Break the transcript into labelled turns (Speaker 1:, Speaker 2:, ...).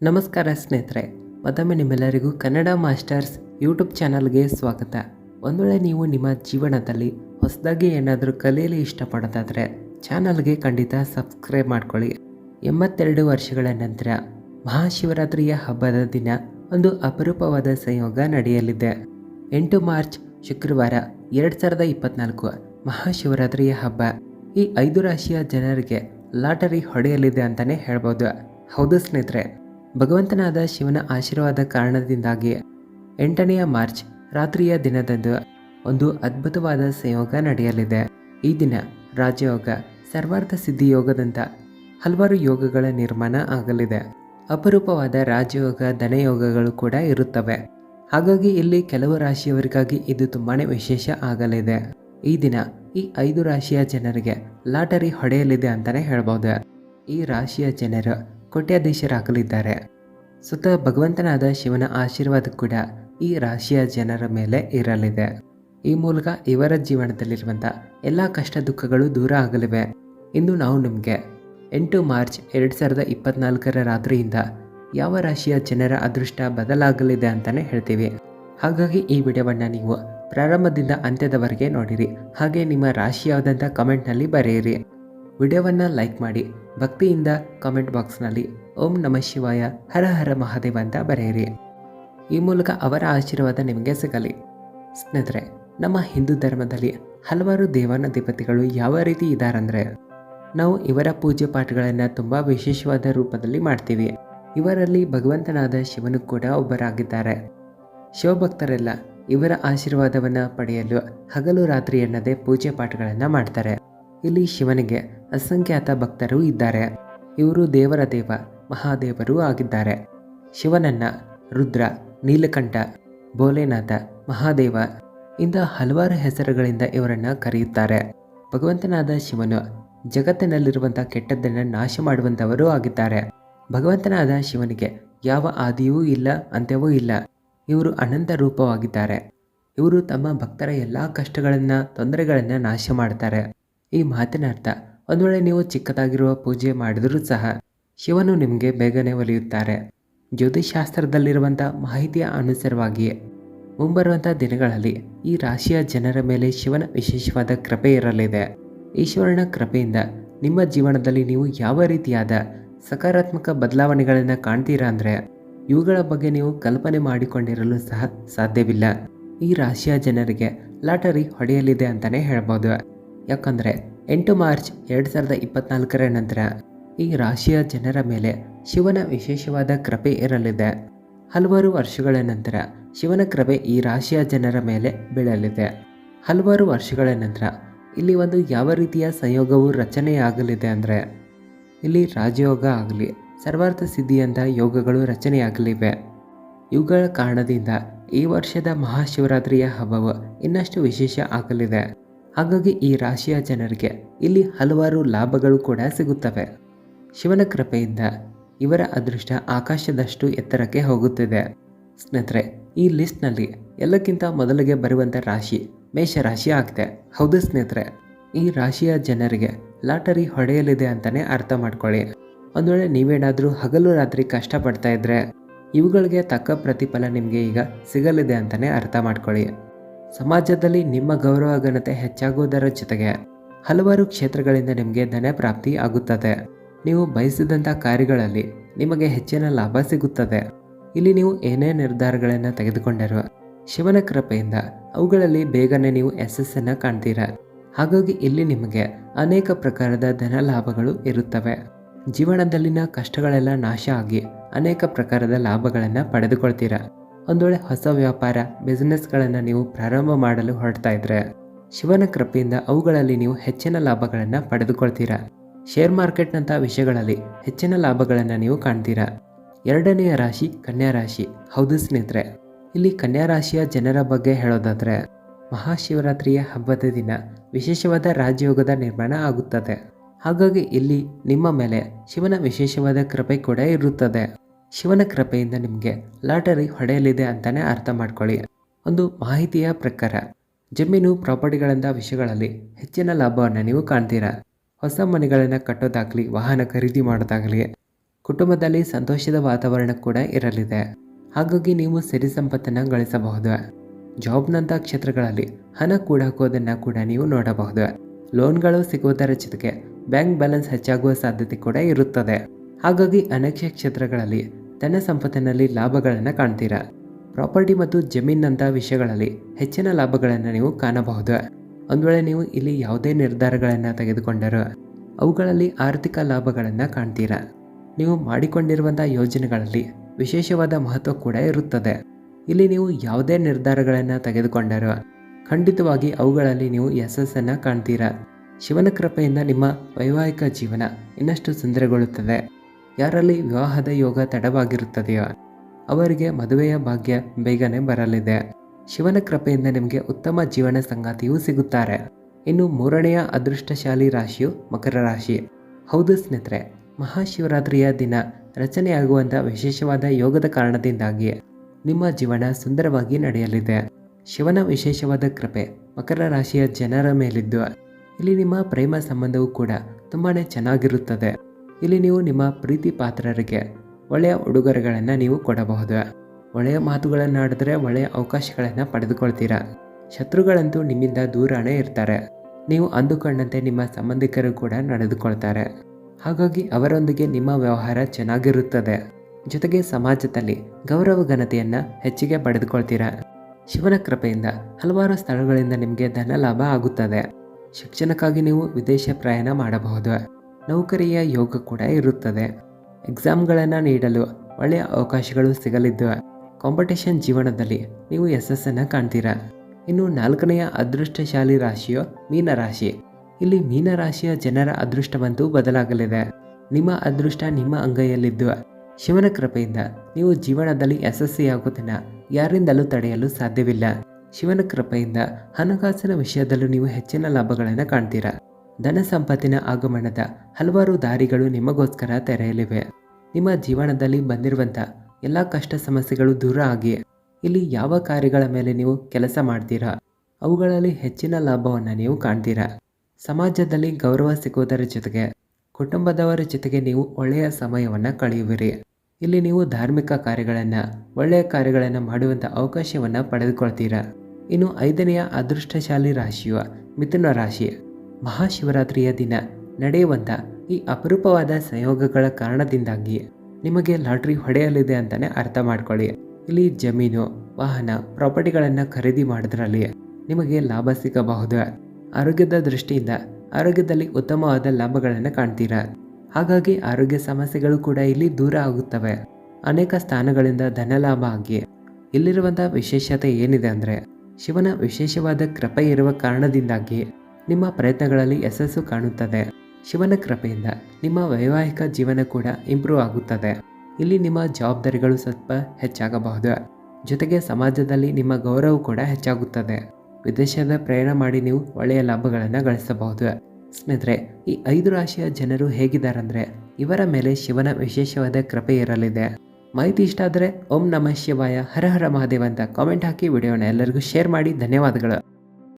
Speaker 1: ನಮಸ್ಕಾರ ಸ್ನೇಹಿತರೆ, ಮತ್ತೊಮ್ಮೆ ನಿಮ್ಮೆಲ್ಲರಿಗೂ ಕನ್ನಡ ಮಾಸ್ಟರ್ಸ್ ಯೂಟ್ಯೂಬ್ ಚಾನಲ್ಗೆ ಸ್ವಾಗತ. ಒಂದು ವೇಳೆ ನೀವು ನಿಮ್ಮ ಜೀವನದಲ್ಲಿ ಹೊಸದಾಗಿ ಏನಾದರೂ ಕಲಿಯಲು ಇಷ್ಟಪಡೋದಾದರೆ ಚಾನಲ್ಗೆ ಖಂಡಿತ ಸಬ್ಸ್ಕ್ರೈಬ್ ಮಾಡ್ಕೊಳ್ಳಿ. ಎಂಬತ್ತೆರಡು ವರ್ಷಗಳ ನಂತರ ಮಹಾಶಿವರಾತ್ರಿಯ ಹಬ್ಬದ ದಿನ ಒಂದು ಅಪರೂಪವಾದ ಸಂಯೋಗ ನಡೆಯಲಿದೆ. ಎಂಟು ಮಾರ್ಚ್, ಶುಕ್ರವಾರ ಎರಡು ಸಾವಿರದ ಇಪ್ಪತ್ನಾಲ್ಕು ಮಹಾಶಿವರಾತ್ರಿಯ ಹಬ್ಬ. ಈ ಐದು ರಾಶಿಯ ಜನರಿಗೆ ಲಾಟರಿ ಹೊಡೆಯಲಿದೆ ಅಂತಲೇ ಹೇಳ್ಬೋದು. ಹೌದು ಸ್ನೇಹಿತರೆ ಭಗವಂತನಾದ ಶಿವನ ಆಶೀರ್ವಾದ ಕಾರಣದಿಂದಾಗಿ ಎಂಟನೆಯ ಮಾರ್ಚ್ ರಾತ್ರಿಯ ದಿನದಂದು ಒಂದು ಅದ್ಭುತವಾದ ಸಂಯೋಗ ನಡೆಯಲಿದೆ. ಈ ದಿನ ರಾಜಯೋಗ, ಸರ್ವಾರ್ಥ ಸಿದ್ಧಿ ಯೋಗದಂಥ ಹಲವಾರು ಯೋಗಗಳ ನಿರ್ಮಾಣ ಆಗಲಿದೆ. ಅಪರೂಪವಾದ ರಾಜಯೋಗ, ಧನಯೋಗಗಳು ಕೂಡ ಇರುತ್ತವೆ. ಹಾಗಾಗಿ ಇಲ್ಲಿ ಕೆಲವು ರಾಶಿಯವರಿಗಾಗಿ ಇದು ತುಂಬಾ ವಿಶೇಷ ಆಗಲಿದೆ. ಈ ದಿನ ಈ ಐದು ರಾಶಿಯ ಜನರಿಗೆ ಲಾಟರಿ ಹೊಡೆಯಲಿದೆ ಅಂತಲೇ ಹೇಳ್ಬೋದು. ಈ ರಾಶಿಯ ಜನರು ಕೋಟ್ಯಾಧೀಶರಾಗಲಿದ್ದಾರೆ. ಸುತ ಭಗವಂತನಾದ ಶಿವನ ಆಶೀರ್ವಾದ ಕೂಡ ಈ ರಾಶಿಯ ಜನರ ಮೇಲೆ ಇರಲಿದೆ. ಈ ಮೂಲಕ ಇವರ ಜೀವನದಲ್ಲಿರುವಂಥ ಎಲ್ಲ ಕಷ್ಟ ದುಃಖಗಳು ದೂರ ಆಗಲಿವೆ. ಇಂದು ನಾವು ನಿಮಗೆ ಎಂಟು ಮಾರ್ಚ್ ಎರಡು ಸಾವಿರದ ಇಪ್ಪತ್ನಾಲ್ಕರ ರಾತ್ರಿಯಿಂದ ಯಾವ ರಾಶಿಯ ಜನರ ಅದೃಷ್ಟ ಬದಲಾಗಲಿದೆ ಅಂತಲೇ ಹೇಳ್ತೀವಿ. ಹಾಗಾಗಿ ಈ ವಿಡಿಯೋವನ್ನು ನೀವು ಪ್ರಾರಂಭದಿಂದ ಅಂತ್ಯದವರೆಗೆ ನೋಡಿರಿ. ಹಾಗೆ ನಿಮ್ಮ ರಾಶಿಯಾದಂಥ ಕಮೆಂಟ್ನಲ್ಲಿ ಬರೆಯಿರಿ. ವಿಡಿಯೋವನ್ನು ಲೈಕ್ ಮಾಡಿ, ಭಕ್ತಿಯಿಂದ ಕಾಮೆಂಟ್ ಬಾಕ್ಸ್ನಲ್ಲಿ ಓಂ ನಮ ಶಿವಾಯ, ಹರ ಹರ ಮಹಾದೇವ ಅಂತ ಬರೆಯಿರಿ. ಈ ಮೂಲಕ ಅವರ ಆಶೀರ್ವಾದ ನಿಮಗೆ ಸಿಗಲಿ. ಸ್ನೇಹಿತರೆ, ನಮ್ಮ ಹಿಂದೂ ಧರ್ಮದಲ್ಲಿ ಹಲವಾರು ದೇವಾನುದೇವತೆಗಳು ಯಾವ ರೀತಿ ಇದ್ದಾರಂದರೆ, ನಾವು ಇವರ ಪೂಜೆ ಪಾಠಗಳನ್ನು ತುಂಬ ವಿಶೇಷವಾದ ರೂಪದಲ್ಲಿ ಮಾಡ್ತೀವಿ. ಇವರಲ್ಲಿ ಭಗವಂತನಾದ ಶಿವನು ಕೂಡ ಒಬ್ಬರಾಗಿದ್ದಾರೆ. ಶಿವಭಕ್ತರೆಲ್ಲ ಇವರ ಆಶೀರ್ವಾದವನ್ನು ಪಡೆಯಲು ಹಗಲು ರಾತ್ರಿ ಎನ್ನದೇ ಪೂಜೆ ಪಾಠಗಳನ್ನು ಮಾಡ್ತಾರೆ. ಇಲ್ಲಿ ಶಿವನಿಗೆ ಅಸಂಖ್ಯಾತ ಭಕ್ತರು ಇದ್ದಾರೆ. ಇವರು ದೇವರ ದೇವ, ಮಹಾದೇವರು ಆಗಿದ್ದಾರೆ. ಶಿವನನ್ನ ರುದ್ರ, ನೀಲಕಂಠ, ಭೋಲೆನಾಥ, ಮಹಾದೇವ ಇಂಥ ಹಲವಾರು ಹೆಸರುಗಳಿಂದ ಇವರನ್ನ ಕರೆಯುತ್ತಾರೆ. ಭಗವಂತನಾದ ಶಿವನು ಜಗತ್ತಿನಲ್ಲಿರುವಂಥ ಕೆಟ್ಟದ್ದನ್ನು ನಾಶ ಮಾಡುವಂಥವರು ಆಗಿದ್ದಾರೆ. ಭಗವಂತನಾದ ಶಿವನಿಗೆ ಯಾವ ಆದಿಯೂ ಇಲ್ಲ, ಅಂತ್ಯವೂ ಇಲ್ಲ. ಇವರು ಅನಂತ ರೂಪವಾಗಿದ್ದಾರೆ. ಇವರು ತಮ್ಮ ಭಕ್ತರ ಎಲ್ಲ ಕಷ್ಟಗಳನ್ನು, ತೊಂದರೆಗಳನ್ನು ನಾಶ ಮಾಡ್ತಾರೆ. ಈ ಮಾತಿನ ಅರ್ಥ ಒಂದು ವೇಳೆ ನೀವು ಚಿಕ್ಕದಾಗಿರುವ ಪೂಜೆ ಮಾಡಿದರೂ ಸಹ ಶಿವನು ನಿಮಗೆ ಬೇಗನೆ ಒಲಿಯುತ್ತಾರೆ. ಜ್ಯೋತಿಷಾಸ್ತ್ರದಲ್ಲಿರುವಂಥ ಮಾಹಿತಿಯ ಅನುಸಾರವಾಗಿ ಮುಂಬರುವಂಥ ದಿನಗಳಲ್ಲಿ ಈ ರಾಶಿಯ ಜನರ ಮೇಲೆ ಶಿವನ ವಿಶೇಷವಾದ ಕೃಪೆ ಇರಲಿದೆ. ಈಶ್ವರನ ಕೃಪೆಯಿಂದ ನಿಮ್ಮ ಜೀವನದಲ್ಲಿ ನೀವು ಯಾವ ರೀತಿಯಾದ ಸಕಾರಾತ್ಮಕ ಬದಲಾವಣೆಗಳನ್ನು ಕಾಣ್ತೀರಾ ಅಂದರೆ ಇವುಗಳ ಬಗ್ಗೆ ನೀವು ಕಲ್ಪನೆ ಮಾಡಿಕೊಂಡಿರಲು ಸಹ ಸಾಧ್ಯವಿಲ್ಲ. ಈ ರಾಶಿಯ ಜನರಿಗೆ ಲಾಟರಿ ಹೊಡೆಯಲಿದೆ ಅಂತಲೇ ಹೇಳ್ಬೋದು. ಯಾಕಂದರೆ ಎಂಟು ಮಾರ್ಚ್ ಎರಡು ಸಾವಿರದ ಇಪ್ಪತ್ನಾಲ್ಕರ ನಂತರ ಈ ರಾಶಿಯ ಜನರ ಮೇಲೆ ಶಿವನ ವಿಶೇಷವಾದ ಕೃಪೆ ಇರಲಿದೆ. ಹಲವಾರು ವರ್ಷಗಳ ನಂತರ ಶಿವನ ಕೃಪೆ ಈ ರಾಶಿಯ ಜನರ ಮೇಲೆ ಬೀಳಲಿದೆ. ಹಲವಾರು ವರ್ಷಗಳ ನಂತರ ಇಲ್ಲಿ ಒಂದು ಯಾವ ರೀತಿಯ ಸಂಯೋಗವು ರಚನೆಯಾಗಲಿದೆ ಅಂದರೆ, ಇಲ್ಲಿ ರಾಜಯೋಗ ಆಗಲಿ, ಸರ್ವಾರ್ಥ ಸಿದ್ಧಿಯಂಥ ಯೋಗಗಳು ರಚನೆಯಾಗಲಿವೆ. ಇವುಗಳ ಕಾರಣದಿಂದ ಈ ವರ್ಷದ ಮಹಾಶಿವರಾತ್ರಿಯ ಹಬ್ಬವು ಇನ್ನಷ್ಟು ವಿಶೇಷ ಆಗಲಿದೆ. ಹಾಗಾಗಿ ಈ ರಾಶಿಯ ಜನರಿಗೆ ಇಲ್ಲಿ ಹಲವಾರು ಲಾಭಗಳು ಕೂಡ ಸಿಗುತ್ತವೆ. ಶಿವನ ಕೃಪೆಯಿಂದ ಇವರ ಅದೃಷ್ಟ ಆಕಾಶದಷ್ಟು ಎತ್ತರಕ್ಕೆ ಹೋಗುತ್ತಿದೆ. ಸ್ನೇಹಿತರೆ, ಈ ಲಿಸ್ಟ್ನಲ್ಲಿ ಎಲ್ಲಕ್ಕಿಂತ ಮೊದಲಿಗೆ ಬರುವಂಥ ರಾಶಿ ಮೇಷರಾಶಿ ಆಗಿದೆ ಹೌದು ಸ್ನೇಹಿತರೆ, ಈ ರಾಶಿಯ ಜನರಿಗೆ ಲಾಟರಿ ಹೊಡೆಯಲಿದೆ ಅಂತಲೇ ಅರ್ಥ ಮಾಡ್ಕೊಳ್ಳಿ. ಒಂದು ವೇಳೆ ನೀವೇನಾದರೂ ಹಗಲು ರಾತ್ರಿ ಕಷ್ಟಪಡ್ತಾ ಇದ್ರೆ, ಇವುಗಳಿಗೆ ತಕ್ಕ ಪ್ರತಿಫಲ ನಿಮಗೆ ಈಗ ಸಿಗಲಿದೆ ಅಂತಲೇ ಅರ್ಥ ಮಾಡ್ಕೊಳ್ಳಿ. ಸಮಾಜದಲ್ಲಿ ನಿಮ್ಮ ಗೌರವ, ಘನತೆ ಹೆಚ್ಚಾಗುವುದರ ಜೊತೆಗೆ ಹಲವಾರು ಕ್ಷೇತ್ರಗಳಿಂದ ನಿಮಗೆ ಧನ ಪ್ರಾಪ್ತಿ ಆಗುತ್ತದೆ. ನೀವು ಬಯಸಿದಂಥ ಕಾರ್ಯಗಳಲ್ಲಿ ನಿಮಗೆ ಹೆಚ್ಚಿನ ಲಾಭ ಸಿಗುತ್ತದೆ. ಇಲ್ಲಿ ನೀವು ಏನೇ ನಿರ್ಧಾರಗಳನ್ನು ತೆಗೆದುಕೊಂಡರೂ ಶಿವನ ಕೃಪೆಯಿಂದ ಅವುಗಳಲ್ಲಿ ಬೇಗನೆ ನೀವು ಯಶಸ್ಸನ್ನು ಕಾಣ್ತೀರಾ. ಹಾಗಾಗಿ ಇಲ್ಲಿ ನಿಮಗೆ ಅನೇಕ ಪ್ರಕಾರದ ಧನ ಲಾಭಗಳು ಇರುತ್ತವೆ. ಜೀವನದಲ್ಲಿನ ಕಷ್ಟಗಳೆಲ್ಲ ನಾಶ ಆಗಿ ಅನೇಕ ಪ್ರಕಾರದ ಲಾಭಗಳನ್ನು ಪಡೆದುಕೊಳ್ತೀರಾ. ಒಂದು ವೇಳೆ ಹೊಸ ವ್ಯಾಪಾರ ಬಿಸ್ನೆಸ್ಗಳನ್ನು ನೀವು ಪ್ರಾರಂಭ ಮಾಡಲು ಹೊರಡ್ತಾ ಇದ್ರೆ, ಶಿವನ ಕೃಪೆಯಿಂದ ಅವುಗಳಲ್ಲಿ ನೀವು ಹೆಚ್ಚಿನ ಲಾಭಗಳನ್ನು ಪಡೆದುಕೊಳ್ತೀರಾ. ಶೇರ್ ಮಾರ್ಕೆಟ್ನಂತಹ ವಿಷಯಗಳಲ್ಲಿ ಹೆಚ್ಚಿನ ಲಾಭಗಳನ್ನು ನೀವು ಕಾಣ್ತೀರಾ. ಎರಡನೆಯ ರಾಶಿ ಕನ್ಯಾ ರಾಶಿ. ಹೌದು ಸ್ನೇಹಿತರೆ, ಇಲ್ಲಿ ಕನ್ಯಾ ರಾಶಿಯ ಜನರ ಬಗ್ಗೆ ಹೇಳೋದಾದರೆ, ಮಹಾಶಿವರಾತ್ರಿಯ ಹಬ್ಬದ ದಿನ ವಿಶೇಷವಾದ ರಾಜಯೋಗದ ನಿರ್ಮಾಣ ಆಗುತ್ತದೆ. ಹಾಗಾಗಿ ಇಲ್ಲಿ ನಿಮ್ಮ ಮೇಲೆ ಶಿವನ ವಿಶೇಷವಾದ ಕೃಪೆ ಕೂಡ ಇರುತ್ತದೆ. ಶಿವನ ಕೃಪೆಯಿಂದ ನಿಮಗೆ ಲಾಟರಿ ಹೊಡೆಯಲಿದೆ ಅಂತಾನೆ ಅರ್ಥ ಮಾಡ್ಕೊಳ್ಳಿ. ಒಂದು ಮಾಹಿತಿಯ ಪ್ರಕಾರ, ಜಮೀನು ಪ್ರಾಪರ್ಟಿಗಳಂಥ ವಿಷಯಗಳಲ್ಲಿ ಹೆಚ್ಚಿನ ಲಾಭವನ್ನು ನೀವು ಕಾಣ್ತೀರಾ? ಹೊಸ ಮನೆಗಳನ್ನು ಕಟ್ಟೋದಾಗಲಿ, ವಾಹನ ಖರೀದಿ ಮಾಡೋದಾಗಲಿ, ಕುಟುಂಬದಲ್ಲಿ ಸಂತೋಷದ ವಾತಾವರಣ ಕೂಡ ಇರಲಿದೆ. ಹಾಗಾಗಿ ನೀವು ಸರಿ ಸಂಪತ್ತನ್ನು ಗಳಿಸಬಹುದು. ಜಾಬ್ನಂಥ ಕ್ಷೇತ್ರಗಳಲ್ಲಿ ಹಣ ಕೂಡ ಹಾಕೋದನ್ನು ಕೂಡ ನೀವು ನೋಡಬಹುದು. ಲೋನ್ಗಳು ಸಿಗುವುದರ ಜೊತೆಗೆ ಬ್ಯಾಂಕ್ ಬ್ಯಾಲೆನ್ಸ್ ಹೆಚ್ಚಾಗುವ ಸಾಧ್ಯತೆ ಕೂಡ ಇರುತ್ತದೆ. ಹಾಗಾಗಿ ಅನೇಕ ಕ್ಷೇತ್ರಗಳಲ್ಲಿ ಧನ ಸಂಪತ್ತಿನಲ್ಲಿ ಲಾಭಗಳನ್ನು ಕಾಣ್ತೀರಾ? ಪ್ರಾಪರ್ಟಿ ಮತ್ತು ಜಮೀನಂಥ ವಿಷಯಗಳಲ್ಲಿ ಹೆಚ್ಚಿನ ಲಾಭಗಳನ್ನು ನೀವು ಕಾಣಬಹುದು. ಒಂದು ವೇಳೆ ನೀವು ಇಲ್ಲಿ ಯಾವುದೇ ನಿರ್ಧಾರಗಳನ್ನು ತೆಗೆದುಕೊಂಡರೂ ಅವುಗಳಲ್ಲಿ ಆರ್ಥಿಕ ಲಾಭಗಳನ್ನು ಕಾಣ್ತೀರಾ? ನೀವು ಮಾಡಿಕೊಂಡಿರುವಂಥ ಯೋಜನೆಗಳಲ್ಲಿ ವಿಶೇಷವಾದ ಮಹತ್ವ ಕೂಡ ಇರುತ್ತದೆ. ಇಲ್ಲಿ ನೀವು ಯಾವುದೇ ನಿರ್ಧಾರಗಳನ್ನು ತೆಗೆದುಕೊಂಡರು ಖಂಡಿತವಾಗಿ ಅವುಗಳಲ್ಲಿ ನೀವು ಯಶಸ್ಸನ್ನು ಕಾಣ್ತೀರಾ? ಶಿವನ ಕೃಪೆಯಿಂದ ನಿಮ್ಮ ವೈವಾಹಿಕ ಜೀವನ ಇನ್ನಷ್ಟು ಸುಂದರಗೊಳ್ಳುತ್ತದೆ. ಯಾರಲ್ಲಿ ವಿವಾಹದ ಯೋಗ ತಡವಾಗಿರುತ್ತದೆಯೋ ಅವರಿಗೆ ಮದುವೆಯ ಭಾಗ್ಯ ಬೇಗನೆ ಬರಲಿದೆ. ಶಿವನ ಕೃಪೆಯಿಂದ ನಿಮಗೆ ಉತ್ತಮ ಜೀವನ ಸಂಗಾತಿಯೂ ಸಿಗುತ್ತಾರೆ. ಇನ್ನು ಮೂರನೆಯ ಅದೃಷ್ಟಶಾಲಿ ರಾಶಿಯು ಮಕರ ರಾಶಿ. ಹೌದು ಸ್ನೇಹಿತರೆ, ಮಹಾಶಿವರಾತ್ರಿಯ ದಿನ ರಚನೆಯಾಗುವಂಥ ವಿಶೇಷವಾದ ಯೋಗದ ಕಾರಣದಿಂದಾಗಿ ನಿಮ್ಮ ಜೀವನ ಸುಂದರವಾಗಿ ನಡೆಯಲಿದೆ. ಶಿವನ ವಿಶೇಷವಾದ ಕೃಪೆ ಮಕರ ರಾಶಿಯ ಜನರ ಮೇಲಿದ್ದು, ಇಲ್ಲಿ ನಿಮ್ಮ ಪ್ರೇಮ ಸಂಬಂಧವೂ ಕೂಡ ತುಂಬಾ ಚೆನ್ನಾಗಿರುತ್ತದೆ. ಇಲ್ಲಿ ನೀವು ನಿಮ್ಮ ಪ್ರೀತಿ ಪಾತ್ರರಿಗೆ ಒಳ್ಳೆಯ ಉಡುಗೊರೆಗಳನ್ನು ನೀವು ಕೊಡಬಹುದು. ಒಳ್ಳೆಯ ಮಾತುಗಳನ್ನು ಆಡಿದ್ರೆ ಒಳ್ಳೆಯ ಅವಕಾಶಗಳನ್ನು ಪಡೆದುಕೊಳ್ತೀರಾ? ಶತ್ರುಗಳಂತೂ ನಿಮ್ಮಿಂದ ದೂರನೇ ಇರ್ತಾರೆ. ನೀವು ಅಂದುಕೊಂಡಂತೆ ನಿಮ್ಮ ಸಂಬಂಧಿಕರು ಕೂಡ ನಡೆದುಕೊಳ್ತಾರೆ. ಹಾಗಾಗಿ ಅವರೊಂದಿಗೆ ನಿಮ್ಮ ವ್ಯವಹಾರ ಚೆನ್ನಾಗಿರುತ್ತದೆ. ಜೊತೆಗೆ ಸಮಾಜದಲ್ಲಿ ಗೌರವ ಘನತೆಯನ್ನು ಹೆಚ್ಚಿಗೆ ಪಡೆದುಕೊಳ್ತೀರಾ? ಶಿವನ ಕೃಪೆಯಿಂದ ಹಲವಾರು ಸ್ಥಳಗಳಿಂದ ನಿಮಗೆ ಧನ ಲಾಭ ಆಗುತ್ತದೆ. ಶಿಕ್ಷಣಕ್ಕಾಗಿ ನೀವು ವಿದೇಶ ಪ್ರಯಾಣ ಮಾಡಬಹುದು. ನೌಕರಿಯ ಯೋಗ ಕೂಡ ಇರುತ್ತದೆ. ಎಕ್ಸಾಮ್ಗಳನ್ನು ನೀಡಲು ಒಳ್ಳೆಯ ಅವಕಾಶಗಳು ಸಿಗಲಿದ್ದು ಕಾಂಪಿಟೇಷನ್ ಜೀವನದಲ್ಲಿ ನೀವು ಯಶಸ್ಸನ್ನು ಕಾಣ್ತೀರಾ. ಇನ್ನು ನಾಲ್ಕನೆಯ ಅದೃಷ್ಟಶಾಲಿ ರಾಶಿಯು ಮೀನರಾಶಿ. ಇಲ್ಲಿ ಮೀನರಾಶಿಯ ಜನರ ಅದೃಷ್ಟವಂತೂ ಬದಲಾಗಲಿದೆ. ನಿಮ್ಮ ಅದೃಷ್ಟ ನಿಮ್ಮ ಅಂಗೈಯಲ್ಲಿದ್ದು, ಶಿವನ ಕೃಪೆಯಿಂದ ನೀವು ಜೀವನದಲ್ಲಿ ಯಶಸ್ವಿಯಾಗುವುದನ್ನು ಯಾರಿಂದಲೂ ತಡೆಯಲು ಸಾಧ್ಯವಿಲ್ಲ. ಶಿವನ ಕೃಪೆಯಿಂದ ಹಣಕಾಸಿನ ವಿಷಯದಲ್ಲೂ ನೀವು ಹೆಚ್ಚಿನ ಲಾಭಗಳನ್ನು ಕಾಣ್ತೀರಾ. ಧನ ಸಂಪತ್ತಿನ ಆಗಮನದ ಹಲವಾರು ದಾರಿಗಳು ನಿಮಗೋಸ್ಕರ ತೆರೆಯಲಿವೆ. ನಿಮ್ಮ ಜೀವನದಲ್ಲಿ ಬಂದಿರುವಂಥ ಎಲ್ಲ ಕಷ್ಟ ಸಮಸ್ಯೆಗಳು ದೂರ ಆಗಿ, ಇಲ್ಲಿ ಯಾವ ಕಾರ್ಯಗಳ ಮೇಲೆ ನೀವು ಕೆಲಸ ಮಾಡ್ತೀರಾ? ಅವುಗಳಲ್ಲಿ ಹೆಚ್ಚಿನ ಲಾಭವನ್ನು ನೀವು ಕಾಣ್ತೀರಾ? ಸಮಾಜದಲ್ಲಿ ಗೌರವ ಸಿಗುವುದರ ಜೊತೆಗೆ, ಕುಟುಂಬದವರ ಜೊತೆಗೆ ನೀವು ಒಳ್ಳೆಯ ಸಮಯವನ್ನು ಕಳೆಯುವಿರಿ. ಇಲ್ಲಿ ನೀವು ಧಾರ್ಮಿಕ ಕಾರ್ಯಗಳನ್ನು, ಒಳ್ಳೆಯ ಕಾರ್ಯಗಳನ್ನು ಮಾಡುವಂಥ ಅವಕಾಶವನ್ನು ಪಡೆದುಕೊಳ್ತೀರಾ? ಇನ್ನು ಐದನೆಯ ಅದೃಷ್ಟಶಾಲಿ ರಾಶಿಯು ಮಿಥುನ ರಾಶಿ. ಮಹಾಶಿವರಾತ್ರಿಯ ದಿನ ನಡೆಯುವಂಥ ಈ ಅಪರೂಪವಾದ ಸಂಯೋಗಗಳ ಕಾರಣದಿಂದಾಗಿ ನಿಮಗೆ ಲಾಟ್ರಿ ಹೊಡೆಯಲಿದೆ ಅಂತಲೇ ಅರ್ಥ ಮಾಡ್ಕೊಳ್ಳಿ. ಇಲ್ಲಿ ಜಮೀನು, ವಾಹನ, ಪ್ರಾಪರ್ಟಿಗಳನ್ನು ಖರೀದಿ ಮಾಡೋದ್ರಲ್ಲಿ ನಿಮಗೆ ಲಾಭ ಸಿಗಬಹುದು. ಆರೋಗ್ಯದ ದೃಷ್ಟಿಯಿಂದ ಆರೋಗ್ಯದಲ್ಲಿ ಉತ್ತಮವಾದ ಲಾಭಗಳನ್ನು ಕಾಣ್ತೀರಾ? ಹಾಗಾಗಿ ಆರೋಗ್ಯ ಸಮಸ್ಯೆಗಳು ಕೂಡ ಇಲ್ಲಿ ದೂರ ಆಗುತ್ತವೆ. ಅನೇಕ ಸ್ಥಾನಗಳಿಂದ ಧನಲಾಭ ಆಗಿ ಇಲ್ಲಿರುವಂಥ ವಿಶೇಷತೆ ಏನಿದೆ ಅಂದರೆ ಶಿವನ ವಿಶೇಷವಾದ ಕೃಪೆ ಇರುವ ಕಾರಣದಿಂದಾಗಿ ನಿಮ್ಮ ಪ್ರಯತ್ನಗಳಲ್ಲಿ ಯಶಸ್ಸು ಕಾಣುತ್ತದೆ. ಶಿವನ ಕೃಪೆಯಿಂದ ನಿಮ್ಮ ವೈವಾಹಿಕ ಜೀವನ ಕೂಡ ಇಂಪ್ರೂವ್ ಆಗುತ್ತದೆ. ಇಲ್ಲಿ ನಿಮ್ಮ ಜವಾಬ್ದಾರಿಗಳು ಸ್ವಲ್ಪ ಹೆಚ್ಚಾಗಬಹುದು. ಜೊತೆಗೆ ಸಮಾಜದಲ್ಲಿ ನಿಮ್ಮ ಗೌರವ ಕೂಡ ಹೆಚ್ಚಾಗುತ್ತದೆ. ವಿದೇಶದ ಪ್ರಯಾಣ ಮಾಡಿ ನೀವು ಒಳ್ಳೆಯ ಲಾಭಗಳನ್ನು ಗಳಿಸಬಹುದು. ಸ್ನೇಹಿತರೆ, ಈ ಐದು ರಾಶಿಯ ಜನರು ಹೇಗಿದ್ದಾರೆಂದರೆ, ಇವರ ಮೇಲೆ ಶಿವನ ವಿಶೇಷವಾದ ಕೃಪೆ ಇರಲಿದೆ. ಮಾಹಿತಿ ಇಷ್ಟ ಆದರೆ ಓಂ ನಮಃ ಶಿವಾಯ, ಹರ ಹರ ಮಹಾದೇವ ಅಂತ ಕಾಮೆಂಟ್ ಹಾಕಿ ವಿಡಿಯೋನ ಎಲ್ಲರಿಗೂ ಶೇರ್ ಮಾಡಿ. ಧನ್ಯವಾದಗಳು.